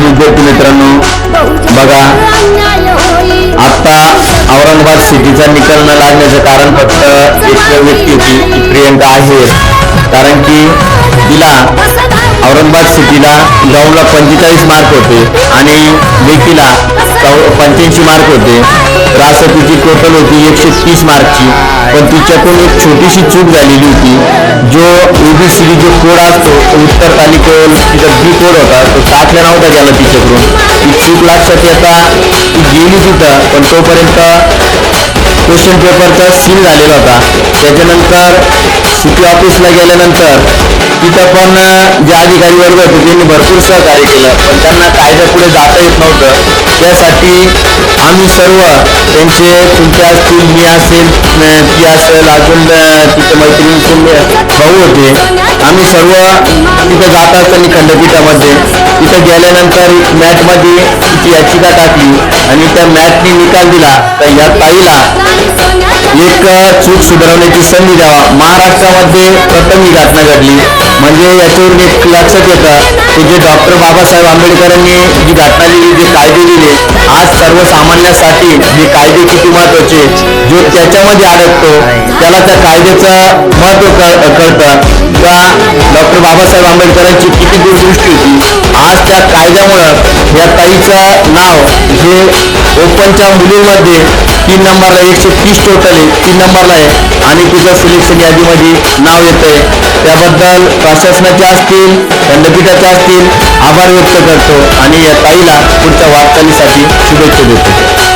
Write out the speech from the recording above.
विद्यार्थी मित्रांनो बघा आता औरंगाबाद सिटीचा निकाल न लागण्याचं कारण फक्त एक व्यक्ती होती प्रियंका आहे. कारण की तिला औरंगाबाद सिटीला ग्राउंडला पंचेचाळीस मार्क होते आणि पंच्याऐंशी मार्क होते. तर टोटल होती एकशे तीस मार्कची पण तिच्यातून एक छोटीशी चूक झालेली होती. जो एबीसीडी जो कोड असतो तो उत्तर तालिकेवर तिचा बी कोड होता तो टाकला नव्हता गेला तिच्याकडून. ती चूक लक्षात येता ती गेली तिथं पण तोपर्यंत क्वेश्चन पेपरचा सील झालेला होता. त्याच्यानंतर सिटी ऑफिसला गेल्यानंतर तिथं पण जे अधिकारी वर्ग होते त्यांनी भरपूर सहकार्य केलं. पण त्यांना कायद्यापुढे जाता येत नव्हतं. त्यासाठी आम्ही सर्व त्यांचे तुमचे असतील मी असेल ती असेल अजून तिथे मैत्रिणीचे भाऊ होते. आम्ही सर्व तिथं जात असताना खंडपीठामध्ये तिथं गेल्यानंतर मॅटमध्ये तिची याचिका टाकली. आणि त्या मॅटने निकाल दिला. तर या ताईला एक चूक सुधारवण्याची संधी द्यावा. महाराष्ट्रामध्ये प्रथम ही घटना घडली. म्हणजे याच्यावरून एक लक्षात येतं की जे डॉक्टर बाबासाहेब आंबेडकरांनी जी घटना दिली जे कायदे दिले आज सर्वसामान्यासाठी जे कायदे किती महत्त्वाचे जो त्याच्यामध्ये अडकतो त्याला त्या कायद्याचं महत्त्व कळ- कळतं. का डॉक्टर बाबासाहेब आंबेडकरांची किती दूरदृष्टी होती. आज त्या कायद्यामुळं या ताईचं नाव हे ओपनच्या मुलींमध्ये तीन नंबरला एकशे तीस टोटल आहे. तीन नंबरला आहे. आणि तिचं सिलेक्शन यादीमध्ये नाव येतंय. त्याबद्दल प्रशासनाचे असतील खंडपीठाचे असतील आभार व्यक्त करतो. आणि या ताईला पुढच्या वाटचालीसाठी शुभेच्छा देतो.